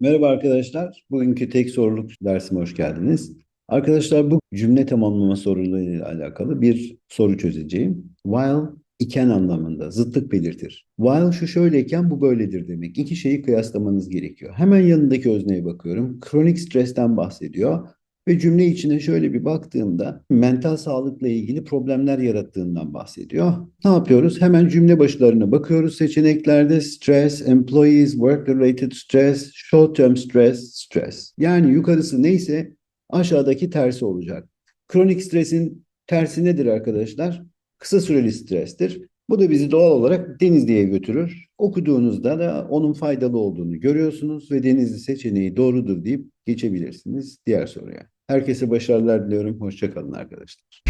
Merhaba arkadaşlar. Bugünkü tek soruluk dersime hoş geldiniz. Arkadaşlar bu cümle tamamlama sorularıyla alakalı bir soru çözeceğim. While iken anlamında zıtlık belirtir. While şu şöyleyken bu böyledir demek. İki şeyi kıyaslamanız gerekiyor. Hemen yanındaki özneye bakıyorum. Kronik stresten bahsediyor. Ve cümle içine şöyle bir baktığımda mental sağlıkla ilgili problemler yarattığından bahsediyor. Ne yapıyoruz? Hemen cümle başlarına bakıyoruz. Seçeneklerde stress, employees, work related stress, short term stress, stress. Yani yukarısı neyse aşağıdaki tersi olacak. Kronik stresin tersi nedir arkadaşlar? Kısa süreli strestir. Bu da bizi doğal olarak Denizli'ye götürür. Okuduğunuzda da onun faydalı olduğunu görüyorsunuz ve Denizli seçeneği doğrudur deyip geçebilirsiniz diğer soruya. Herkese başarılar diliyorum. Hoşçakalın arkadaşlar.